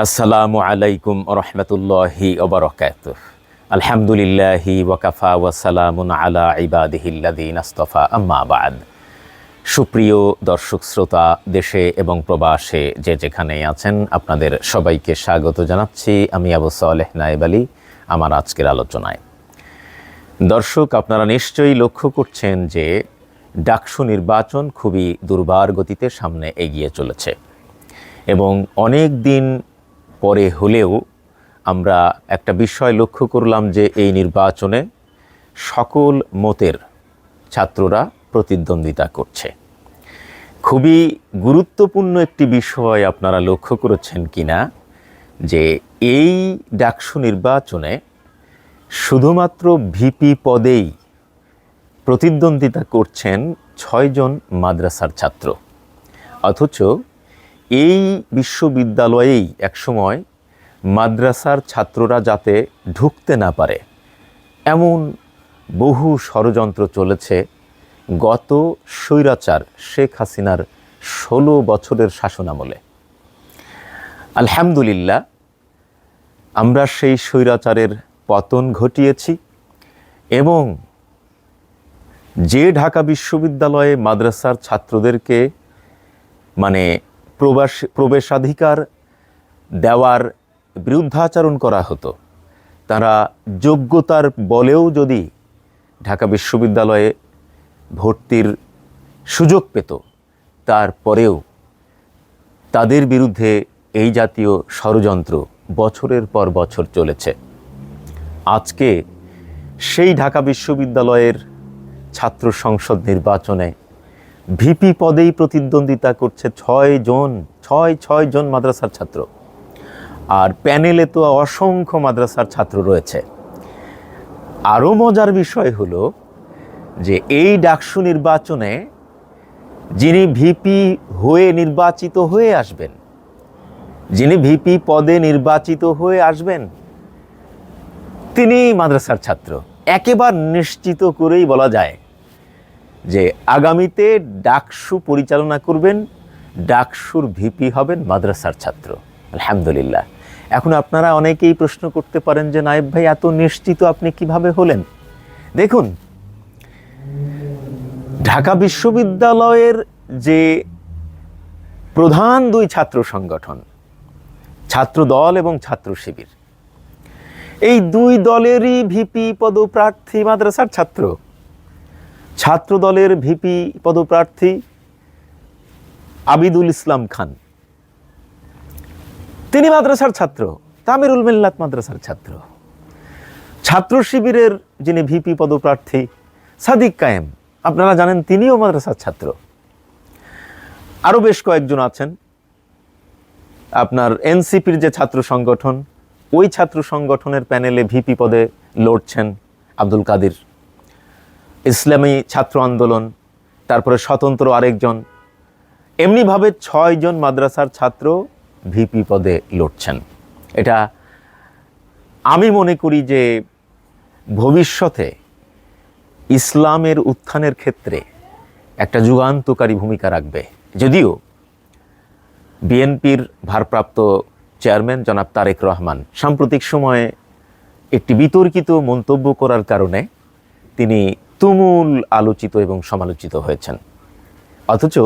আসসালামু আলাইকুম রহমতুল্লাহি ওবরকাত আলহামদুলিল্লাহি ওয়াকাফা ওয়াসালামুন আলা ইবাদিহিল্লাদিন আস্তফা। আম্মা বাদ। সুপ্রিয় দর্শক, শ্রোতা, দেশে এবং প্রবাসে যে যেখানে আছেন, আপনাদের সবাইকে স্বাগত জানাচ্ছি আমি আবু সালেহ নায়েব আলী আমার আজকের আলোচনায়। দর্শক, আপনারা নিশ্চয়ই লক্ষ্য করছেন যে ডাকসু নির্বাচন খুবই দুর্বার গতিতে সামনে এগিয়ে চলেছে এবং অনেক দিন পরে হলেও আমরা একটা বিষয় লক্ষ্য করলাম যে এই নির্বাচনে সকল মতের ছাত্ররা প্রতিদ্বন্দ্বিতা করছে। খুবই গুরুত্বপূর্ণ একটি বিষয় আপনারা লক্ষ্য করেছেন কিনা, যে এই ডাকসু নির্বাচনে শুধুমাত্র ভিপি পদেই প্রতিদ্বন্দ্বিতা করছেন ছয়জন মাদ্রাসার ছাত্র। অথচ এই বিশ্ববিদ্যালয়েই একসময় মাদ্রাসার ছাত্ররা যাতে ঢুকতে না পারে, এমন বহু ষড়যন্ত্র চলেছে। গত স্বৈরাচার শেখ হাসিনার ষোলো বছরের শাসনামলে আলহামদুলিল্লাহ, আমরা সেই স্বৈরাচারের পতন ঘটিয়েছি এবং যে ঢাকা বিশ্ববিদ্যালয়ে মাদ্রাসার ছাত্রদেরকে মানে প্রবাস, প্রবেশাধিকার দেওয়ার বিরুদ্ধাচরণ করা হতো। তারা যোগ্যতার বলেও যদি ঢাকা বিশ্ববিদ্যালয়ে ভর্তির সুযোগ পেত, তারপরেও তাদের বিরুদ্ধে এই জাতীয় ষড়যন্ত্র বছরের পর বছর চলেছে। আজকে সেই ঢাকা বিশ্ববিদ্যালয়ের ছাত্র সংসদ নির্বাচনে ভিপি পদেই প্রতিদ্বন্দ্বিতা করছে ছয় জন, ছয় ছয় জন মাদ্রাসার ছাত্র। আর প্যানেলে তো অসংখ্য মাদ্রাসার ছাত্র রয়েছে। আরও মজার বিষয় হলো যে এই ডাকসু নির্বাচনে যিনি ভিপি হয়ে নির্বাচিত হয়ে আসবেন, যিনি ভিপি পদে নির্বাচিত হয়ে আসবেন তিনি মাদ্রাসার ছাত্র। একেবারে নিশ্চিত করেই বলা যায় যে আগামীতে ডাকসু পরিচালনা করবেন, ডাকসুর ভিপি হবেন মাদ্রাসার ছাত্র। আলহামদুলিল্লাহ। এখন আপনারা অনেকেই প্রশ্ন করতে পারেন যে, নায়েব ভাই, এত নিশ্চিত আপনি কীভাবে হলেন? দেখুন, ঢাকা বিশ্ববিদ্যালয়ের যে প্রধান দুই ছাত্র সংগঠন ছাত্র দল এবং ছাত্র শিবির, এই দুই দলেরই ভিপি পদপ্রার্থী মাদ্রাসার ছাত্র। ছাত্র দলের ভিপি পদপ্রার্থী আবিদুল ইসলাম খান। তিনি মাদ্রাসার ছাত্র, তামিরুল মিল্লাত মাদ্রাসার ছাত্র। ছাত্র শিবিরের যিনি ভিপি পদপ্রার্থী, সাদিক কায়েম, আপনারা জানেন তিনিও মাদ্রাসার ছাত্র। আরও বেশ কয়েকজন আছেন। আপনার এনসিপির যে ছাত্র সংগঠন, ওই ছাত্র সংগঠনের প্যানেলে ভিপি পদে লড়ছেন আব্দুল কাদির। ইসলামী ছাত্র আন্দোলন, তারপরে স্বতন্ত্র আরেকজন, এমনিভাবে ছয়জন মাদ্রাসার ছাত্র ভিপি পদে লড়ছেন। এটা আমি মনে করি যে ভবিষ্যতে ইসলামের উত্থানের ক্ষেত্রে একটা যুগান্তকারী ভূমিকা রাখবে। যদিও বিএনপির ভারপ্রাপ্ত চেয়ারম্যান জনাব তারেক রহমান সাম্প্রতিক সময়ে একটি বিতর্কিত মন্তব্য করার কারণে তিনি তুমুল আলোচিত এবং সমালোচিত হয়েছেন। অথচ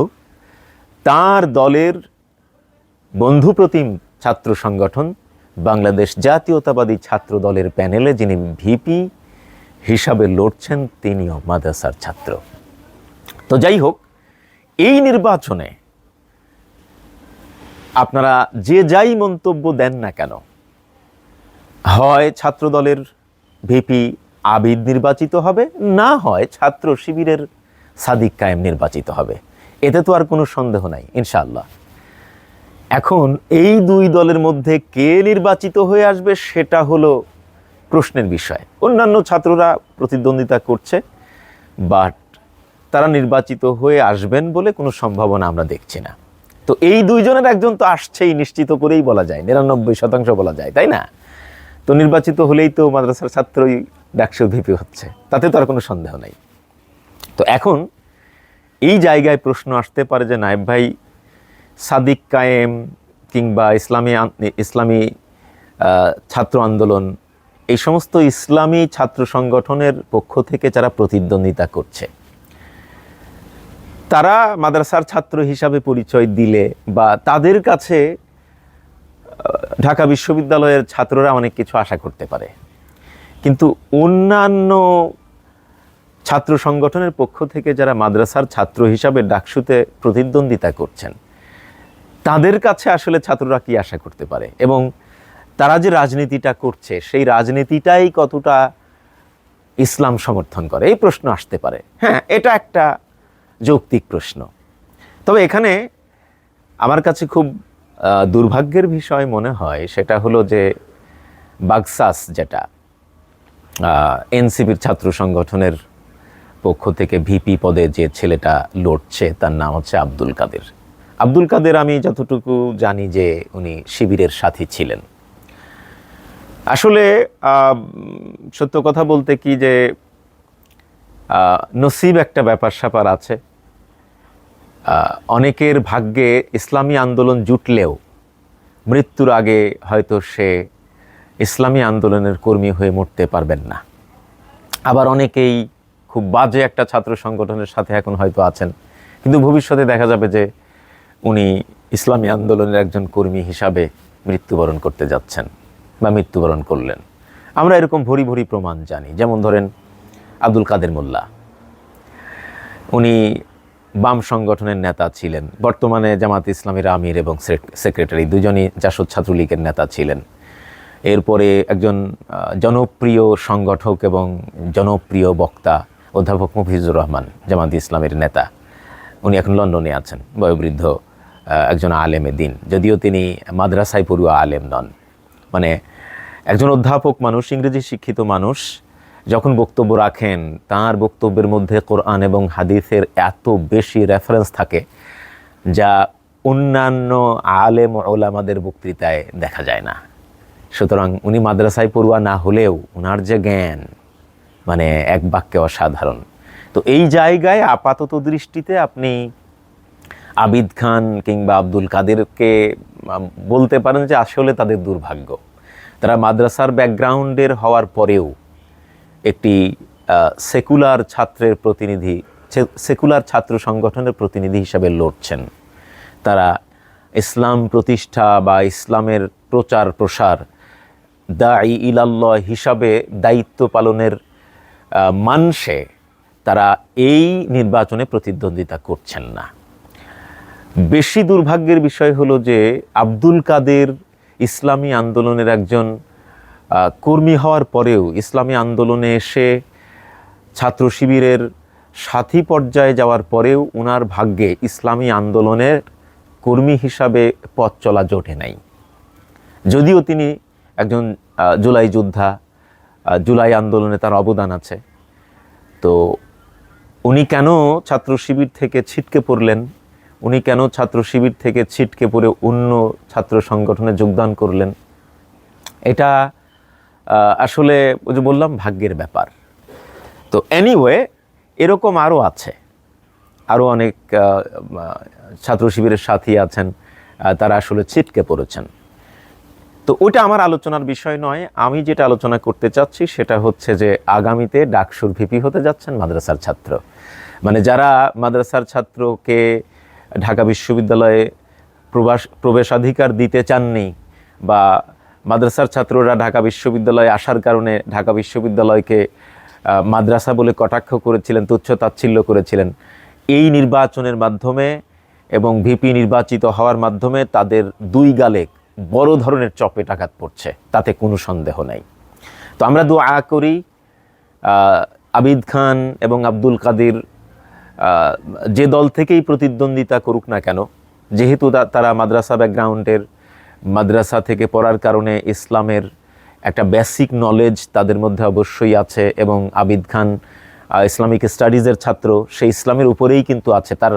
তার দলের বন্ধুপ্রতিম ছাত্র সংগঠন, বাংলাদেশ জাতীয়তাবাদী ছাত্র দলের প্যানেলে যিনি ভিপি হিসাবে লড়ছেন, তিনিও মাদ্রাসার ছাত্র। তো যাই হোক, এই নির্বাচনে আপনারা যে যাই মন্তব্য দেন না কেন, হয় ছাত্র দলের ভিপি আবিদ নির্বাচিত হবে, না হয় ছাত্র শিবিরের সাদিক কায়েম নির্বাচিত হবে। এতে তো আর কোনো সন্দেহ নাই, ইনশাআল্লাহ। এখন এই দুই দলের মধ্যে কে নির্বাচিত হয়ে আসবে সেটা হলো প্রশ্নের বিষয়। অন্যান্য ছাত্ররা প্রতিদ্বন্দ্বিতা করছে, বাট তারা নির্বাচিত হয়ে আসবেন বলে কোনো সম্ভাবনা আমরা দেখছি না। তো এই দুইজনের একজন তো আসছেই, নিশ্চিত করেই বলা যায়, নিরানব্বই শতাংশ বলা যায়, তাই না? তো নির্বাচিত হলেই তো মাদ্রাসার ছাত্রই ডাকসু ভিপি হচ্ছে। তাতে তো আর কোনো সন্দেহ নাই। তো এখন এই জায়গায় প্রশ্ন আসতে পারে যে নায়েব ভাই সাদিক কায়েম কিংবা ইসলামী ইসলামী ছাত্র আন্দোলন, এই সমস্ত ইসলামী ছাত্র সংগঠনের পক্ষ থেকে যারা প্রতিদ্বন্দ্বিতা করছে, তারা মাদ্রাসার ছাত্র হিসাবে পরিচয় দিলে বা তাদের কাছে ঢাকা বিশ্ববিদ্যালয়ের ছাত্ররা অনেক কিছু আশা করতে পারে। কিন্তু অন্যান্য ছাত্র সংগঠনের পক্ষ থেকে যারা মাদ্রাসার ছাত্র হিসাবে ডাকসুতে প্রতিদ্বন্দ্বিতা করছেন, তাদের কাছে আসলে ছাত্ররা কি আশা করতে পারে? এবং তারা যে রাজনীতিটা করছে, সেই রাজনীতিটাই কতটা ইসলাম সমর্থন করে? এই প্রশ্ন আসতে পারে। হ্যাঁ এটা একটা যৌক্তিক প্রশ্ন। তবে এখানে আমার কাছে খুব দুর্ভাগ্যের বিষয় মনে হয়, সেটা হলো যে বাগসাস যেটা এনসিপির ছাত্র সংগঠনের পক্ষ থেকে ভিপি পদে যে ছেলেটা লড়ছে, তার নাম হচ্ছে আব্দুল কাদের। আব্দুল কাদের আমি যতটুকু জানি যে উনি শিবিরের সাথী ছিলেন। আসলে সত্য কথা বলতে কি যে নসিব একটা ব্যাপার স্যাপার আছে। অনেকের ভাগ্যে ইসলামী আন্দোলন জুটলেও মৃত্যুর আগে হয়তো সে ইসলামী আন্দোলনের কর্মী হয়ে মরতে পারবেন না। আবার অনেকেই খুব বাজে একটা ছাত্র সংগঠনের সাথে এখন হয়তো আছেন। কিন্তু ভবিষ্যতে দেখা যাবে যে উনি ইসলামী আন্দোলনের একজন কর্মী হিসাবে মৃত্যুবরণ করতে যাচ্ছেন বা মৃত্যুবরণ করলেন। আমরা এরকম ভরি ভরি প্রমাণ জানি। যেমন ধরেন আব্দুল কাদের মোল্লা। উনি বাম সংগঠনের নেতা ছিলেন। বর্তমানে জামাত ইসলামের আমির এবং সেক্রেটারি দুজনই জাসদ ছাত্রলীগের নেতা ছিলেন। এরপরে একজন জনপ্রিয় সংগঠক এবং জনপ্রিয় বক্তা অধ্যাপক মফিজুর রহমান, জামাত ইসলামের নেতা। উনি এখন লন্ডনে আছেন, বয়োবৃদ্ধ একজন আলেমে দিন। যদিও তিনি মাদ্রাসায় পড়ুয়া আলেম নন। মানে একজন অধ্যাপক মানুষ, ইংরেজি শিক্ষিত মানুষ, যখন বক্তব্য রাখেন, তার বক্তব্যের মধ্যে কোরআন এবং হাদিসের এত বেশি রেফারেন্স থাকে যা অন্যান্য আলেম ওলামাদের বক্তৃতায় দেখা যায় না। সুতরাং উনি মাদ্রাসায় পড়ুয়া না হলেও ওনার যে জ্ঞান মানে এক বাক্যে অসাধারণ। তো এই জায়গায় আপাতত দৃষ্টিতে আপনি আবিদ খান কিংবা আব্দুল কাদেরকে বলতে পারেন যে আসলে তাদের দুর্ভাগ্য। তারা মাদ্রাসার ব্যাকগ্রাউন্ডের হওয়ার পরেও একটি সেকুলার ছাত্রের প্রতিনিধি সেকুলার ছাত্র সংগঠনের প্রতিনিধি হিসাবে লড়ছেন। তারা ইসলাম প্রতিষ্ঠা বা ইসলামের প্রচার প্রসার দাই ইলাল্লাহ হিসাবে দায়িত্ব পালনের মানসে তারা এই নির্বাচনে প্রতিদ্বন্দ্বিতা করছেন না। বেশি দুর্ভাগ্যের বিষয় হলো যে আব্দুল কাদের ইসলামী আন্দোলনের একজন কর্মী হওয়ার পরেও ইসলামী আন্দোলনে এসে ছাত্র শিবিরের সাথী পর্যায়ে যাওয়ার পরেও উনার ভাগ্যে ইসলামী আন্দোলনের কর্মী হিসাবে পথ চলা জোটে নাই। যদিও তিনি একজন জুলাই যোদ্ধা জুলাই আন্দোলনে তার অবদান আছে। তো উনি কেন ছাত্র শিবির থেকে ছিটকে পড়লেন? উনি কেন ছাত্র শিবির থেকে ছিটকে পড়ে অন্য ছাত্র সংগঠনে যোগদান করলেন? এটা আসলে ওই যে বললাম, ভাগ্যের ব্যাপার। তো এনিওয়ে এরকম আরও আছে। আরও অনেক ছাত্র শিবিরের সাথী আছেন তারা আসলে ছিটকে পড়েছেন। তো ওটা আমার আলোচনার বিষয় নয়। আমি যেটা আলোচনা করতে চাচ্ছি সেটা হচ্ছে যে আগামীতে ডাকসুর ভিপি হতে যাচ্ছেন মাদ্রাসার ছাত্র। মানে যারা মাদ্রাসার ছাত্রকে ঢাকা বিশ্ববিদ্যালয়ে প্রবাস, প্রবেশাধিকার দিতে চাননি বা মাদ্রাসার ছাত্ররা ঢাকা বিশ্ববিদ্যালয়ে আসার কারণে ঢাকা বিশ্ববিদ্যালয়কে মাদ্রাসা বলে কটাক্ষ করেছিলেন, তুচ্ছ তাচ্ছিল্য করেছিলেন, এই নির্বাচনের মাধ্যমে এবং ভিপি নির্বাচিত হওয়ার মাধ্যমে তাদের দুই গালে বড় ধরনের চপে টাকাত পড়ছে, তাতে কোনো সন্দেহ নাই। তো আমরা দোয়া করি আবিদ খান এবং আব্দুল কাদের যে দল থেকেই প্রতিদ্বন্দ্বিতা করুক না কেন, যেহেতু তারা মাদ্রাসা ব্যাকগ্রাউন্ডের, মাদ্রাসা থেকে পড়ার কারণে ইসলামের একটা বেসিক নলেজ তাদের মধ্যে অবশ্যই আছে এবং আবিদ খান ইসলামিক স্টাডিজের ছাত্র, সেই ইসলামের উপরেই কিন্তু আছে। তার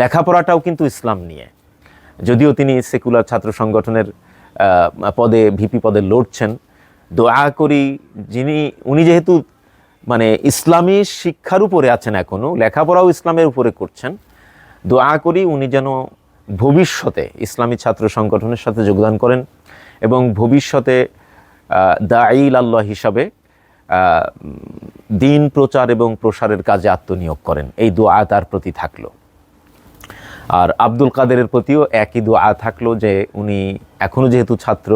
লেখাপড়াটাও কিন্তু ইসলাম নিয়ে। যদিও তিনি সেকুলার ছাত্র সংগঠনের পদে, ভিপি পদে লড়ছেন। দোয়া করি যিনি, উনি যেহেতু মানে ইসলামী শিক্ষার উপরে আছেন এখনও লেখাপড়াও ইসলামের উপরে করছেন, দোয়া করি উনি যেন ভবিষ্যতে ইসলামী ছাত্র সংগঠনের সাথে যোগদান করেন এবং ভবিষ্যতে দাঈল আল্লাহ হিসাবে দিন প্রচার এবং প্রসারের কাজে আত্মনিয়োগ করেন। এই দোয়া তার প্রতি থাকল। আর আব্দুল কাদেরের প্রতিও একই দোয়া থাকল যে উনি এখনও যেহেতু ছাত্র,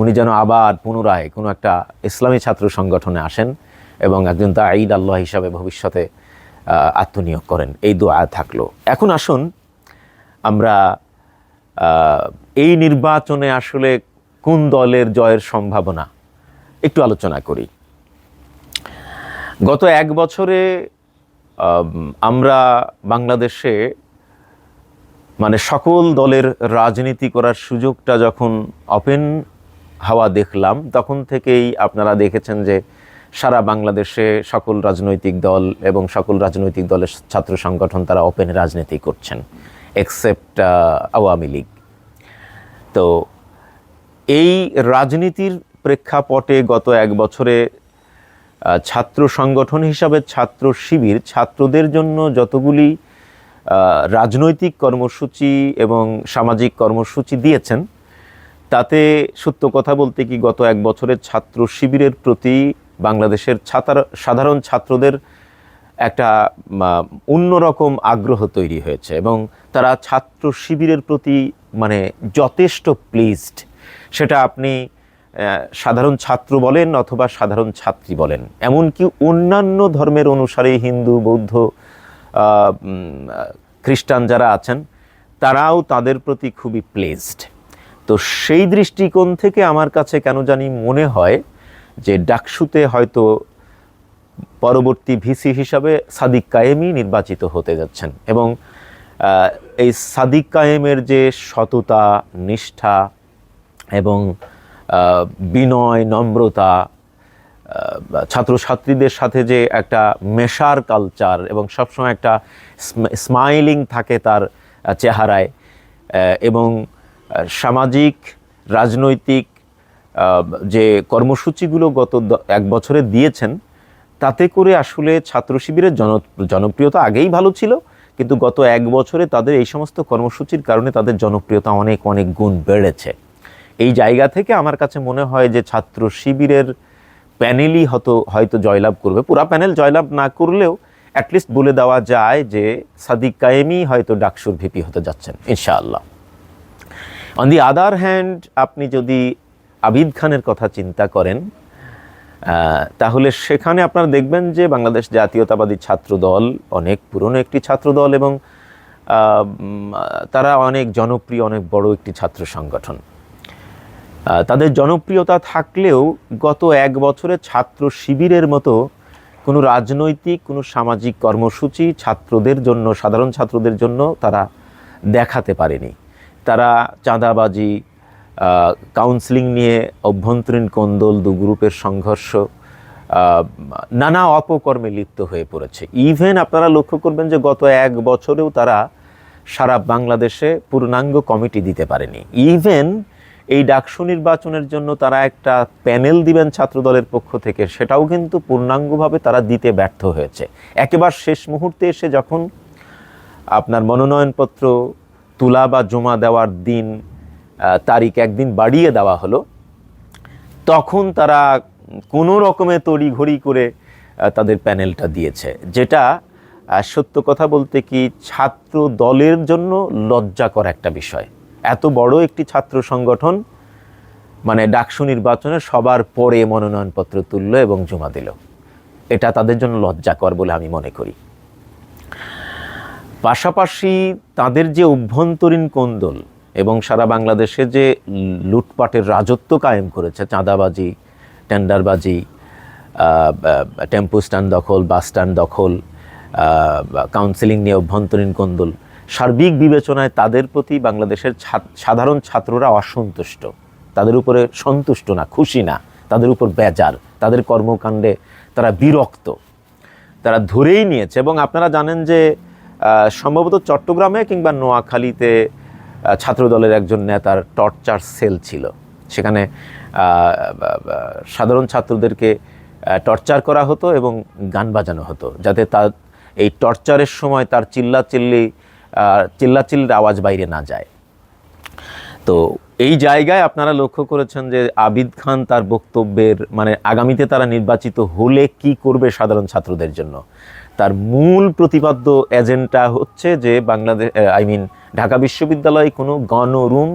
উনি যেন আবার পুনরায় কোনো একটা ইসলামী ছাত্র সংগঠনে আসেন এবং একজন দাঈদ আল্লাহ হিসাবে ভবিষ্যতে আত্মনিয়োগ করেন। এই দোয়া থাকল। এখন আসুন আমরা এই নির্বাচনে আসলে কোন দলের জয়ের সম্ভাবনা একটু আলোচনা করি। গত এক বছরে আমরা বাংলাদেশে মানে সকল দলের রাজনীতি করার সুযোগটা যখন ওপেন হাওয়া দেখলাম, তখন থেকেই আপনারা দেখেছেন যে সারা বাংলাদেশে সকল রাজনৈতিক দল এবং সকল রাজনৈতিক দলের ছাত্র সংগঠন তারা ওপেন রাজনীতি করছেন এক্সেপ্ট আওয়ামী লীগ। তো এই রাজনীতির প্রেক্ষাপটে গত এক বছরে ছাত্র সংগঠন হিসাবে ছাত্র শিবির, ছাত্রদের জন্য যতগুলি রাজনৈতিক কর্মসূচি এবং সামাজিক কর্মসূচি দিয়েছেন। তাতে সত্য কথা বলতে কি গত এক বছরের ছাত্র শিবিরের প্রতি বাংলাদেশের ছাত্র, সাধারণ ছাত্রদের একটা অন্যরকম আগ্রহ তৈরি হয়েছে এবং তারা ছাত্র শিবিরের প্রতি মানে যথেষ্ট প্লিজড সেটা আপনি সাধারণ ছাত্র বলেন অথবা সাধারণ ছাত্রী বলেন। এমনকি অন্যান্য ধর্মের অনুসারে হিন্দু, বৌদ্ধ খ্রিস্টান যারা আছেন, তারাও তাদের প্রতি খুবই প্লেসড তো সেই দৃষ্টিকোণ থেকে আমার কাছে কেন জানি মনে হয় যে ডাকসুতে হয়তো পরবর্তী ভিসি হিসাবে সাদিক কায়েমই নির্বাচিত হতে যাচ্ছেন এবং এই সাদিক কায়েমের যে সততা, নিষ্ঠা এবং বিনয়, নম্রতা ছাত্রছাত্রীদের সাথে যে একটা মেশার কালচার এবং সবসময় একটা স্মাইলিং থাকে তার চেহারায় এবং সামাজিক, রাজনৈতিক যে কর্মসূচিগুলো গত এক বছরে দিয়েছেন, তাতে করে আসলে ছাত্র শিবিরের জন জনপ্রিয়তা আগেই ভালো ছিল, কিন্তু গত এক বছরে তাদের এই সমস্ত কর্মসূচির কারণে তাদের জনপ্রিয়তা অনেক অনেক গুণ বেড়েছে। এই জায়গা থেকে আমার কাছে মনে হয় যে ছাত্র শিবিরের প্যানেলই হয়তো হয়তো জয়লাভ করবে। পুরা প্যানেল জয়লাভ না করলেও অ্যাটলিস্ট বলে দেওয়া যায় যে সাদিক কায়েমই হয়তো ডাকসুর ভিপি হতে যাচ্ছেন, ইনশাআল্লাহ। অন দি আদার হ্যান্ড আপনি যদি আবিদ খানের কথা চিন্তা করেন তাহলে সেখানে আপনারা দেখবেন যে বাংলাদেশ জাতীয়তাবাদী ছাত্র দল অনেক পুরনো একটি ছাত্র দল এবং তারা অনেক জনপ্রিয়, অনেক বড় একটি ছাত্র সংগঠন। তাদের জনপ্রিয়তা থাকলেও গত এক বছরে ছাত্র শিবিরের মতো কোনো রাজনৈতিক, কোনো সামাজিক কর্মসূচি ছাত্রদের জন্য, সাধারণ ছাত্রদের জন্য তারা দেখাতে পারেনি। তারা চাঁদাবাজি কাউন্সিলিং নিয়ে অভ্যন্তরীণ কোন্দল, দু গ্রুপের সংঘর্ষ নানা অপকর্মে লিপ্ত হয়ে পড়েছে। ইভেন আপনারা লক্ষ্য করবেন যে গত এক বছরেও তারা সারা বাংলাদেশে পূর্ণাঙ্গ কমিটি দিতে পারেনি। ইভেন এই ডাকসু নির্বাচনের জন্য তারা একটা প্যানেল দিবেন ছাত্রদলের পক্ষ থেকে, সেটাও কিন্তু পূর্ণাঙ্গভাবে তারা দিতে ব্যর্থ হয়েছে। একেবারে শেষ মুহূর্তে এসে যখন আপনার মনোনয়নপত্র তুলা বা জমা দেওয়ার দিন তারিখ একদিন বাড়িয়ে দেওয়া হলো, তখন তারা কোনো রকমে তড়িঘড়ি করে তাদের প্যানেলটা দিয়েছে। যেটা সত্য কথা বলতে কি ছাত্র দলের জন্য লজ্জাকর একটা বিষয়। এত বড় একটি ছাত্র সংগঠন মানে ডাকসু নির্বাচনে সবার পরে মনোনয়নপত্র তুললো এবং জমা দিল। এটা তাদের জন্য লজ্জাকর বলে আমি মনে করি। পাশাপাশি তাদের যে অভ্যন্তরীণ কোন্দল এবং সারা বাংলাদেশে যে লুটপাটের রাজত্ব কায়েম করেছে, চাঁদাবাজি, টেন্ডারবাজি টেম্পো স্ট্যান্ড দখল, বাস স্ট্যান্ড দখল কাউন্সিলিং নিয়ে অভ্যন্তরীণ কোন্দল সার্বিক বিবেচনায় তাদের প্রতি বাংলাদেশের সাধারণ ছাত্ররা অসন্তুষ্ট। তাদের উপরে সন্তুষ্ট না, খুশি না। তাদের উপর বেজার। তাদের কর্মকাণ্ডে তারা বিরক্ত। তারা ধরেই নিয়েছে এবং আপনারা জানেন যে সম্ভবত চট্টগ্রামে কিংবা নোয়াখালীতে ছাত্রদলের একজন নেতার টর্চার সেল ছিল। সেখানে সাধারণ ছাত্রদেরকে টর্চার করা হতো এবং গান বাজানো হতো, যাতে তার, এই টর্চারের সময় তার চিল্লা চিল্লি চিল্লাচিল্লির আওয়াজ বাইরে না যায়। তো এই জায়গায় আপনারা লক্ষ্য করেছেন যে আবিদ খান তার বক্তব্যের মানে আগামীতে তারা নির্বাচিত হলে কি করবে সাধারণ ছাত্রদের জন্য? তার মূল প্রতিপাদ্য এজেন্ডা হচ্ছে যে বাংলাদেশ আই মিন ঢাকা বিশ্ববিদ্যালয়ে কোনো গণরুম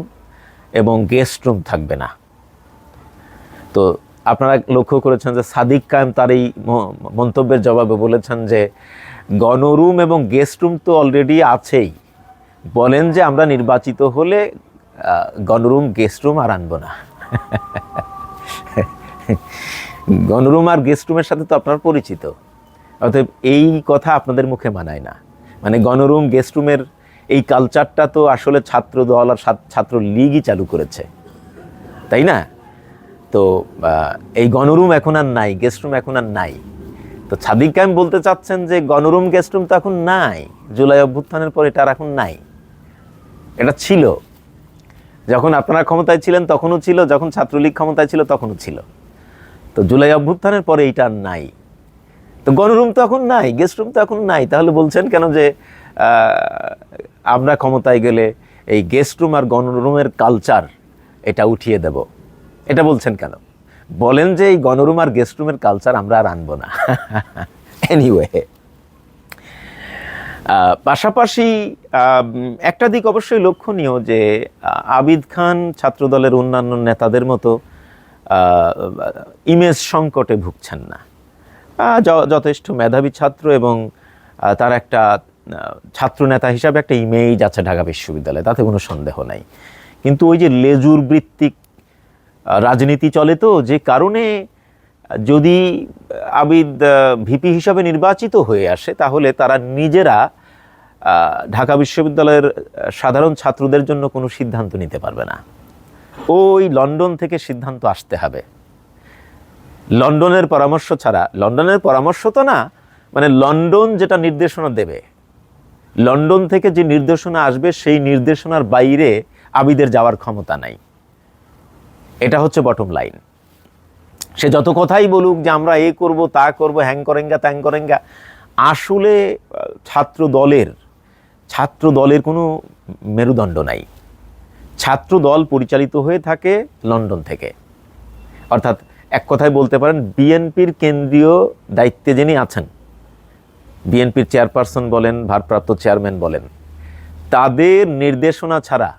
এবং গেস্ট রুম থাকবে না। তো আপনারা লক্ষ্য করেছেন যে সাদিক কায়েম তার এই মন্তব্যের জবাবে বলেছেন যে, গণরুম এবং গেস্ট রুম তো অলরেডি আছেই। বলেন যে আমরা নির্বাচিত হলে গণরুম, গেস্ট রুম আর আনব না। গণরুম আর গেস্ট রুমের সাথে তো আপনার পরিচিত। অতএব এই কথা আপনাদের মুখে মানায় না। মানে গণরুম, গেস্ট রুমের এই কালচারটা তো আসলে ছাত্র দল আর ছাত্র- ছাত্র লীগই চালু করেছে। তাই না? তো এই গণরুম এখন আর নাই গেস্ট রুম এখন আর নাই। তো ছাদিক কায়েম বলতে চাচ্ছেন যে গণরুম গেস্ট রুম তো এখন নাই, জুলাই অভ্যুত্থানের পর এটা আর এখন নাই। এটা ছিল। যখন আপনারা ক্ষমতায় ছিলেন তখনও ছিল, যখন ছাত্রলীগ ক্ষমতায় ছিল তখনও ছিল। তো জুলাই অভ্যুত্থানের পরে এইটা আর নাই। তো গণরুম তো এখন নাই গেস্ট রুম তো এখন নাই। তাহলে বলছেন কেন যে আমরা ক্ষমতায় গেলে এই গেস্ট রুম আর গণরুমের কালচার এটা উঠিয়ে দেব? এটা বলছেন কেন? বলেন যে এই গণরুম আর গেস্ট রুমের কালচার আমরা আর আনব না। এনিওয়ে পাশাপাশি একটা দিক অবশ্যই লক্ষণীয় যে আবিদ খান ছাত্রদলের অন্যান্য নেতাদের মতো ইমেজ সংকটে ভুগছেন না। যথেষ্ট মেধাবী ছাত্র এবং তার একটা ছাত্র নেতা হিসাবে একটা ইমেজ আছে ঢাকা বিশ্ববিদ্যালয়ে, তাতে কোনো সন্দেহ নাই। কিন্তু ওই যে লেজুর বৃত্তিক রাজনীতি চলে তো, যে কারণে যদি আবিদ ভিপি হিসাবে নির্বাচিত হয়ে আসে, তাহলে তারা নিজেরা ঢাকা বিশ্ববিদ্যালয়ের সাধারণ ছাত্রদের জন্য কোনো সিদ্ধান্ত নিতে পারবে না। ওই লন্ডন থেকে সিদ্ধান্ত আসতে হবে। লন্ডনের পরামর্শ ছাড়া, লন্ডনের পরামর্শ তো না মানে লন্ডন যেটা নির্দেশনা দেবে, লন্ডন থেকে যে নির্দেশনা আসবে, সেই নির্দেশনার বাইরে আবিদের যাওয়ার ক্ষমতা নাই। এটা হচ্ছে বটম লাইন সে যত কথাই বলুক যে আমরা এ করব, তা করব হ্যাং করেঙ্গা, ত্যাং করেঙ্গা, আসলে ছাত্র দলের ছাত্র দলের কোনো মেরুদণ্ড নাই। ছাত্র দল পরিচালিত হয়ে থাকে লন্ডন থেকে। অর্থাৎ এক কথায় বলতে পারেন, বিএনপির কেন্দ্রীয় দায়িত্বে যিনি আছেন, বিএনপির চেয়ারপারসন বলেন, ভারপ্রাপ্ত চেয়ারম্যান বলেন, তাদের নির্দেশনা ছাড়া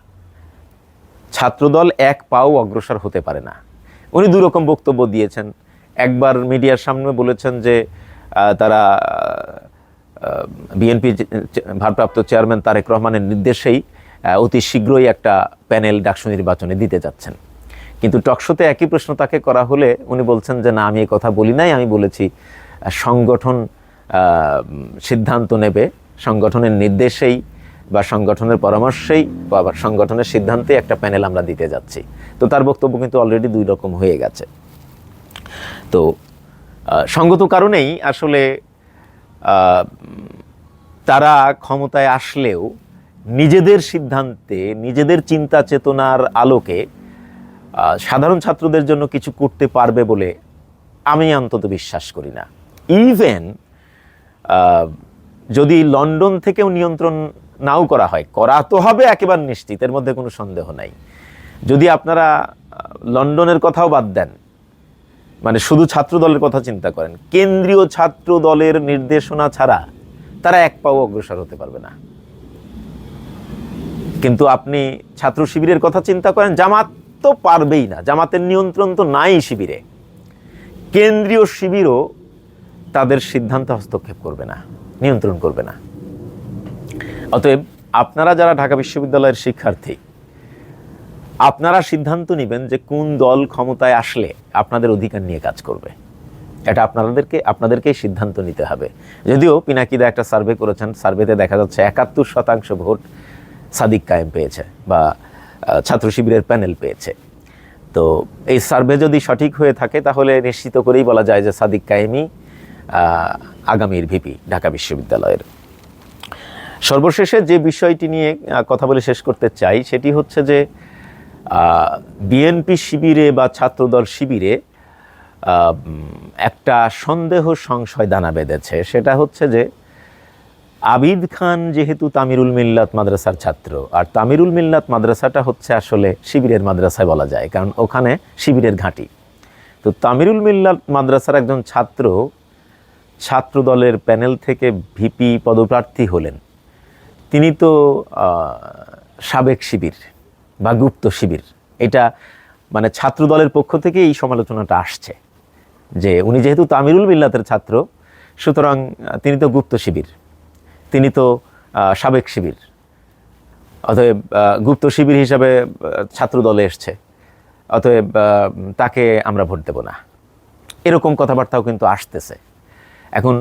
ছাত্রদল এক পাও অগ্রসর হতে পারে না। উনি দুই রকম বক্তব্য দিয়েছেন। একবার মিডিয়ার সামনে বলেছেন যে তারা বিএনপি ভারপ্রাপ্ত চেয়ারম্যান তারেক রহমানের নির্দেশেই অতি শীঘ্রই একটা প্যানেল ডাকসু নির্বাচনে দিতে যাচ্ছেন। কিন্তু টকশোতে একই প্রশ্ন তাকে করা হলে উনি বলছেন যে, না, আমি এই কথা বলি নাই। আমি বলেছি সংগঠন সিদ্ধান্ত নেবে। সংগঠনের নির্দেশেই বা সংগঠনের পরামর্শেই বা সংগঠনের সিদ্ধান্তে একটা প্যানেল আমরা দিতে যাচ্ছি। তো তার বক্তব্য কিন্তু অলরেডি দুই রকম হয়ে গেছে। তো সঙ্গত কারণেই আসলে তারা ক্ষমতায় আসলেও নিজেদের সিদ্ধান্তে, নিজেদের চিন্তা চেতনার আলোকে সাধারণ ছাত্রদের জন্য কিছু করতে পারবে বলে আমি অন্তত বিশ্বাস করি না। ইভেন যদি লন্ডন থেকেও নিয়ন্ত্রণ নাও করা হয়। করা তো হবে, একেবারে নিশ্চিত। এর মধ্যে কোনো সন্দেহ নাই। যদি আপনারা লন্ডনের কথাও বাদ দেন মানে শুধু ছাত্র দলের কথা চিন্তা করেন, কেন্দ্রীয় ছাত্র দলের নির্দেশনা ছাড়া তারা এক পাও অগ্রসর হতে পারবে না। কিন্তু আপনি ছাত্র শিবিরের কথা চিন্তা করেন, জামাত তো পারবেই না। জামাতের নিয়ন্ত্রণ তো নাই শিবিরে। কেন্দ্রীয় শিবিরও তাদের সিদ্ধান্ত হস্তক্ষেপ করবে না, নিয়ন্ত্রণ করবে না। অতএব আপনারা যারা ঢাকা বিশ্ববিদ্যালয়ের শিক্ষার্থী, আপনারা সিদ্ধান্ত নেবেন যে কোন দল ক্ষমতায় আসলে আপনাদের অধিকার নিয়ে কাজ করবে। এটা আপনাদেরকে, আপনাদেরকেই সিদ্ধান্ত নিতে হবে। যদিও পিনাকিদা একটা সার্ভে করেছেন, সার্ভেতে দেখা যাচ্ছে একাত্তর শতাংশ ভোট সাদিক কায়েম পেয়েছে বা ছাত্র শিবিরের প্যানেল পেয়েছে। তো এই সার্ভে যদি সঠিক হয়ে থাকে, তাহলে নিশ্চিত করেই বলা যায় যে সাদিক কায়েমই আগামীর ভিপি ঢাকা বিশ্ববিদ্যালয়ের। সর্বশেষে যে বিষয়টি নিয়ে কথা বলে শেষ করতে চাই, সেটি হচ্ছে যে বিএনপি শিবিরে বা ছাত্রদল শিবিরে একটা সন্দেহ সংশয় দানা বেঁধেছে। সেটা হচ্ছে যে, আবিদ খান যেহেতু তামিরুল মিল্লাত মাদ্রাসার ছাত্র, আর তামিরুল মিল্লাত মাদ্রাসাটা হচ্ছে আসলে শিবিরের মাদ্রাসায় বলা যায়, কারণ ওখানে শিবিরের ঘাঁটি। তো তামিরুল মিল্লাত মাদ্রাসার একজন ছাত্র ছাত্র দলের প্যানেল থেকে ভিপি পদপ্রার্থী হলেন। তিনি তো সাবেক শিবির বা গুপ্ত শিবির। এটা মানে ছাত্র দলের পক্ষ থেকে এই সমালোচনাটা আসছে যে উনি যেহেতু তামিরুল মিল্লাতের ছাত্র, সুতরাং তিনি তো গুপ্ত শিবির। তিনি তো সাবেক শিবির। অতএব গুপ্ত শিবির হিসাবে ছাত্র দলে এসছে। অতএব তাকে আমরা ভোট দেব না। এরকম কথাবার্তাও কিন্তু আসতেছে। এখন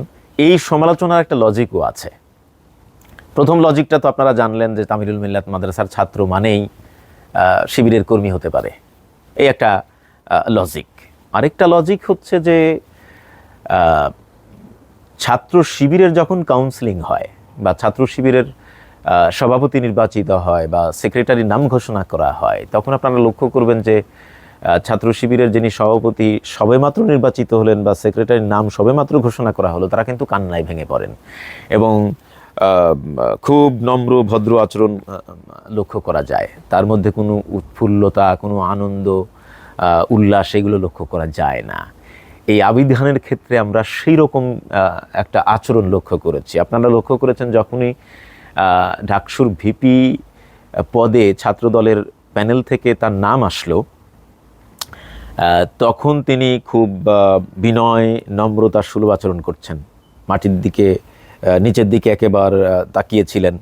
এই সমালোচনার একটা লজিকও আছে। প্রথম লজিকটা তো আপনারা জানলেন যে তামিরুল মিল্লাত মাদ্রাসার ছাত্র মানেই শিবিরের কর্মী হতে পারে। এই একটা লজিক আরেকটা লজিক হচ্ছে যে ছাত্র শিবিরের যখন কাউন্সিলিং হয় বা ছাত্র শিবিরের সভাপতি নির্বাচিত হয় বা সেক্রেটারি নাম ঘোষণা করা হয়, তখন আপনারা লক্ষ্য করবেন যে ছাত্র শিবিরের যিনি সভাপতি সবেমাত্র নির্বাচিত হলেন বা সেক্রেটারির নাম সবেমাত্র ঘোষণা করা হলো, তারা কিন্তু কান্নায় ভেঙে পড়েন। এবং খুব নম্র ভদ্র আচরণ লক্ষ্য করা যায়। তার মধ্যে কোনো উৎফুল্লতা কোনো আনন্দ উল্লাস এগুলো লক্ষ্য করা যায় না। এই আবিদ খানের ক্ষেত্রে আমরা সেই রকম একটা আচরণ লক্ষ্য করেছি। আপনারা লক্ষ্য করেছেন যখনই আহ, ডাকসুর ভিপি পদে ছাত্রদলের প্যানেল থেকে তার নাম আসলো তখন তিনি খুব বিনয় নম্রতা সুলভ আচরণ করছেন। মাটির দিকে নিচের দিকে একেবার তাকিয়েছিলেন।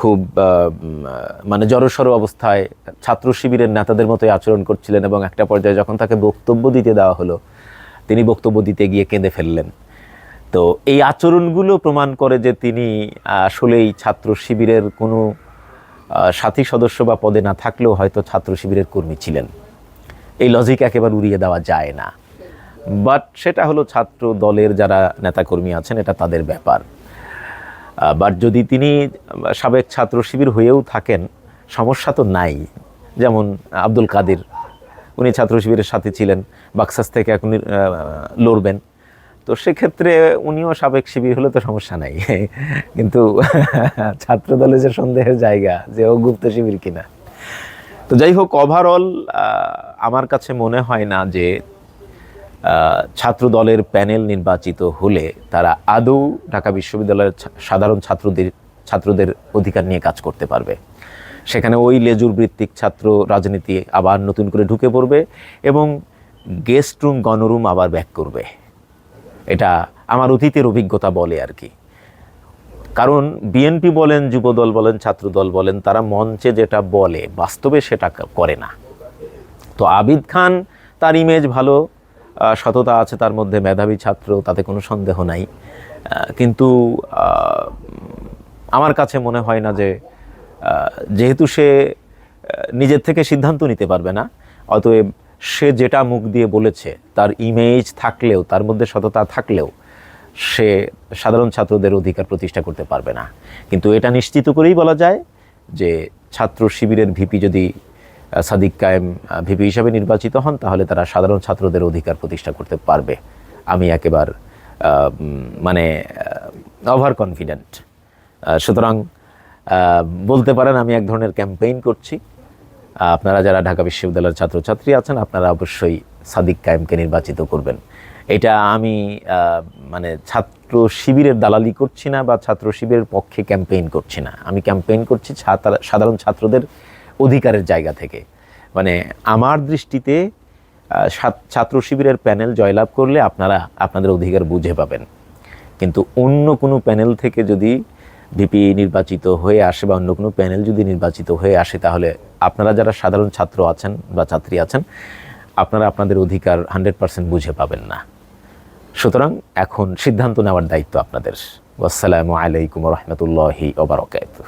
খুব মানে জড়সড় অবস্থায় ছাত্র শিবিরের নেতাদের মতোই আচরণ করছিলেন এবং একটা পর্যায়ে যখন তাকে বক্তব্য দিতে দেওয়া হলো, তিনি বক্তব্য দিতে গিয়ে কেঁদে ফেললেন। তো এই আচরণগুলো প্রমাণ করে যে তিনি আসলেই ছাত্র শিবিরের কোনো সাথী সদস্য বা পদে না থাকলেও হয়তো ছাত্র শিবিরের কর্মী ছিলেন। এই লজিক একেবারে উড়িয়ে দেওয়া যায় না। বাট সেটা হলো ছাত্র দলের যারা নেতাকর্মী আছেন, এটা তাদের ব্যাপার। বাট যদি তিনি সাবেক ছাত্র শিবির হয়েও থাকেন, সমস্যা তো নাই। যেমন আব্দুল কাদের, উনি ছাত্র শিবিরের সাথে ছিলেন, বাক্সাস থেকে এখন লড়বেন। তো সেক্ষেত্রে উনিও সাবেক শিবির হলে তো সমস্যা নাই। কিন্তু ছাত্র দলে যে সন্দেহের জায়গা, যে ও গুপ্ত শিবির কিনা। তো যাই হোক ওভারঅল আমার কাছে মনে হয় না যে ছাত্র দলের প্যানেল নির্বাচিত হলে তারা আদৌ ঢাকা বিশ্ববিদ্যালয়ের সাধারণ ছাত্রদের ছাত্রদের অধিকার নিয়ে কাজ করতে পারবে। সেখানে ওই লেজুর ভিত্তিক ছাত্র রাজনীতি আবার নতুন করে ঢুকে পড়বে এবং গেস্ট রুম, গণরুম আবার ব্যাক করবে। এটা আমার অতীতের অভিজ্ঞতা বলে আর কি। কারণ বিএনপি বলেন, যুবদল বলেন, ছাত্রদল বলেন, তারা মঞ্চে যেটা বলে, বাস্তবে সেটা করে না। তো আবিদ খান, তার ইমেজ ভালো সততা আছে তার মধ্যে, মেধাবী ছাত্র, তাতে কোনো সন্দেহ নাই। কিন্তু আমার কাছে মনে হয় না যে যেহেতু সে নিজের থেকে সিদ্ধান্ত নিতে পারবে না, অতএব সে যেটা মুখ দিয়ে বলেছে, তার ইমেজ থাকলেও, তার মধ্যে সততা থাকলেও, সে সাধারণ ছাত্রদের অধিকার প্রতিষ্ঠা করতে পারবে না। কিন্তু এটা নিশ্চিত করেই বলা যায় যে, ছাত্র শিবিরের ভিপি যদি সাদিক কায়েম ভিপি হিসাবে নির্বাচিত হন, তাহলে তারা সাধারণ ছাত্রদের অধিকার প্রতিষ্ঠা করতে পারবে। আমি একেবার মানে ওভার কনফিডেন্ট সুতরাং বলতে পারেন আমি এক ধরনের ক্যাম্পেইন করছি। আপনারা যারা ঢাকা বিশ্ববিদ্যালয়ের ছাত্রছাত্রী আছেন, আপনারা অবশ্যই সাদিক কায়েমকে নির্বাচিত করবেন। এটা আমি মানে ছাত্র শিবিরের দালালি করছি না বা ছাত্র শিবিরের পক্ষে ক্যাম্পেইন করছি না। আমি ক্যাম্পেইন করছি সাধারণ ছাত্রদের অধিকারের জায়গা থেকে। মানে আমার দৃষ্টিতে ছাত্র শিবিরের প্যানেল জয়লাভ করলে আপনারা, আপনাদের অধিকার বুঝে পাবেন। কিন্তু অন্য কোনো প্যানেল থেকে যদি ভিপি নির্বাচিত হয়ে আসে বা অন্য কোনো প্যানেল যদি নির্বাচিত হয়ে আসে, তাহলে আপনারা যারা সাধারণ ছাত্র আছেন বা ছাত্রী আছেন, আপনারা আপনাদের অধিকার হান্ড্রেড পার্সেন্ট বুঝে পাবেন না। সুতরাং এখন সিদ্ধান্ত নেওয়ার দায়িত্ব আপনাদের। আসসালামু আলাইকুম রহমতুল্লাহি ওবরাকাতুহ